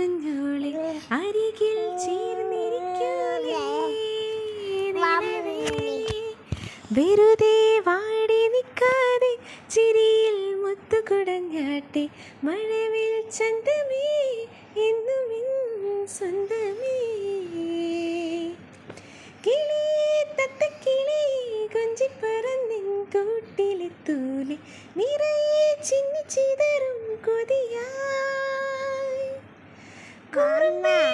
കുഞ്ഞോളെ അരികിൽ ചേർന്നിരിക്കൂലേ വെറുതെ വാടി നിൽക്കാതെ ചിരിയിൽ മുത്തുകുടഞ്ഞാട്ടെ മഴവിൽ ചന്തമേ എന്നും സ്വന്തമേ. കിളിയെ തത്തക്കിളി കൊഞ്ചിപ്പറന്നിൻ കൂട്ടിലെത്തൂലെ നിറയെ ചിന്നി ചിതറും കൊതിയ con